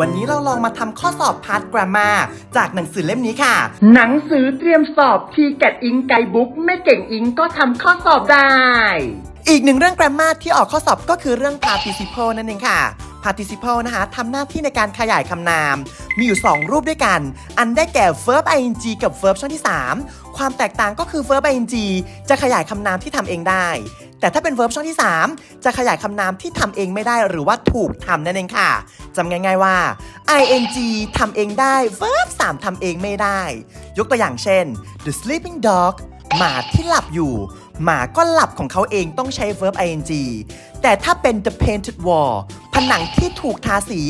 วันนี้เราลองมาทำข้อสอบพาร์ทกรามาจากหนังสือเล่มนี้ค่ะ หนังสือเตรียมสอบทีแกดอิงไกบุ๊กไม่เก่งอิงก็ทำข้อสอบได้ อีกหนึ่งเรื่อง grammar ที่ออกข้อสอบก็คือเรื่อง participle นั่นเองค่ะ participle นะคะทำหน้าที่ในการขยายคำนาม มีอยู่ 2 รูปด้วยกัน อันได้แก่ verb ing กับ verb ช่องที่ 3 ความแตกต่างก็คือ verb ing จะขยายคำนามที่ทำเองได้ แต่ถ้าเป็น verb ช่องที่ 3 จะขยายคำนามที่ทำเองไม่ได้หรือว่าถูกทำนั่นเองค่ะจำง่ายๆว่า ing ทำเองได้ verb 3ทำเองไม่ได้ ยกตัวอย่างเช่น the sleeping dog หมาที่หลับอยู่ หมาก็หลับของเขาเองต้องใช้ verb ing แต่ถ้าเป็น the painted wall ผนังที่ถูกทาสี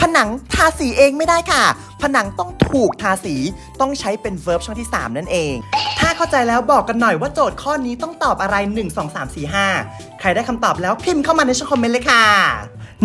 ผนังทาสีเองไม่ได้ค่ะ ผนังต้องถูกทาสีต้องใช้เป็น verb ช่องที่ 3 นั่นเอง ถ้าเข้าใจแล้วบอกกันหน่อยว่าโจทย์ข้อนี้ต้องตอบอะไร 1 2 3 4 5 ใครได้คำตอบแล้วพิมพ์เข้ามาในช่องคอมเมนต์เลยค่ะ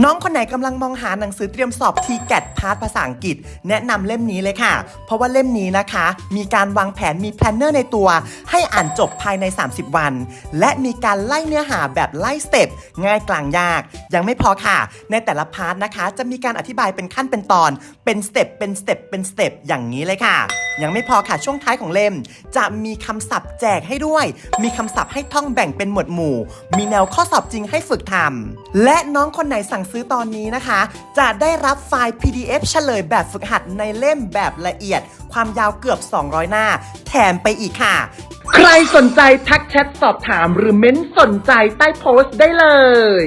น้องคนไหนกำลังมองหาหนังสือเตรียมสอบ t g a t พาร์ทภาษาอังกฤษ แนะนำเล่มนี้เลยค่ะ เพราะว่าเล่มนี้นะคะ มีการวางแผนมีแพลนเนอร์ในตัว ให้อ่านจบภายใน 30 วัน และมีการไล่เนื้อหาแบบไล่สเต็ปง่ายกลางยาก ยังไม่พอค่ะ ในแต่ละพาร์ทนะคะ จะมีการอธิบายเป็นขั้นเป็นตอน เป็นสเต็ปเป็นสเต็ปเป็นสเต็ปอย่างนี้เลยค่ะ ยังไม่พอค่ะช่วงท้ายของเล่ม จะมีคำศัพท์แจกให้ด้วย มีคำศัพท์ให้ท่องแบ่งเป็นหมวดหมู่ มีแนวข้อสอบจริงให้ฝึกทำและน้องคนไหนสั่งซื้อตอนนี้นะคะ จะได้รับไฟล์ PDF เฉลยแบบฝึกหัดในเล่มแบบละเอียด ความยาวเกือบ 200 หน้า แถมไปอีกค่ะ ใครสนใจทักแชทสอบถามหรือเม้นสนใจใต้โพสต์ได้เลย